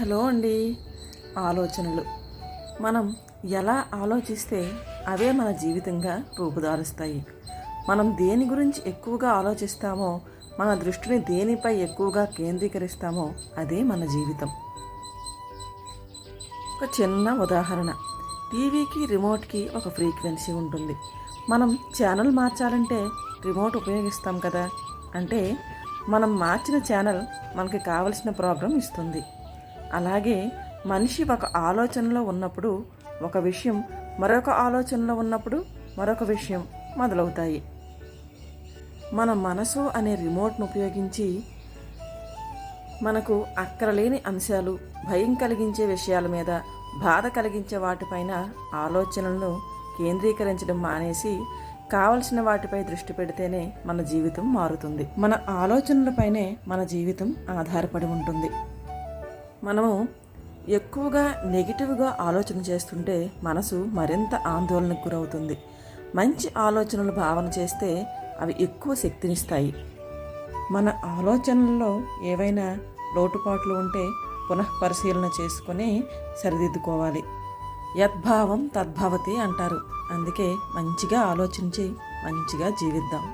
Hello అండి. ఆలోచనలు. మనం ఎలా ఆలోచిస్తే అవే మన జీవితంగా రూపుదారుస్తాయి. మనం దేని గురించి ఎక్కువగా ఆలోచిస్తామో మన దృష్టిని దేనిపై ఎక్కువగా కేంద్రీకరిస్తామో అదే మన జీవితం. ఒక చిన్న ఉదాహరణ. టీవీకి రిమోట్కి ఒక ఫ్రీక్వెన్సీ ఉంటుంది. మనం ఛానల్ మార్చాలంటే రిమోట్ ఉపయోగిస్తాం కదా. అంటే మనం మార్చిన ఛానల్ మనకి కావలసిన ప్రోగ్రామ్ ఇస్తుంది. అలాగే మనిషి ఒక ఆలోచనలో ఉన్నప్పుడు ఒక విషయం మరొక ఆలోచనలో ఉన్నప్పుడు మరొక విషయం మొదలవుతాయి. మన మనసు అనే రిమోట్ను ఉపయోగించి మనకు అక్కరలేని అంశాలు భయం కలిగించే విషయాల మీద బాధ కలిగించే వాటిపైన ఆలోచనలను కేంద్రీకరించడం మానేసి కావలసిన వాటిపై దృష్టి పెడితేనే మన జీవితం మారుతుంది. మన ఆలోచనలపైనే మన జీవితం ఆధారపడి ఉంటుంది. మనము ఎక్కువగా నెగిటివ్గా ఆలోచన చేస్తుంటే మనసు మరింత ఆందోళనకు గురవుతుంది. మంచి ఆలోచనలు భావన చేస్తే అవి ఎక్కువ శక్తినిస్తాయి. మన ఆలోచనల్లో ఏవైనా లోటుపాట్లు ఉంటే పునః పరిశీలన చేసుకొని సరిదిద్దుకోవాలి. యద్భావం తద్భవతి అంటారు. అందుకే మంచిగా ఆలోచించి మంచిగా జీవిద్దాం.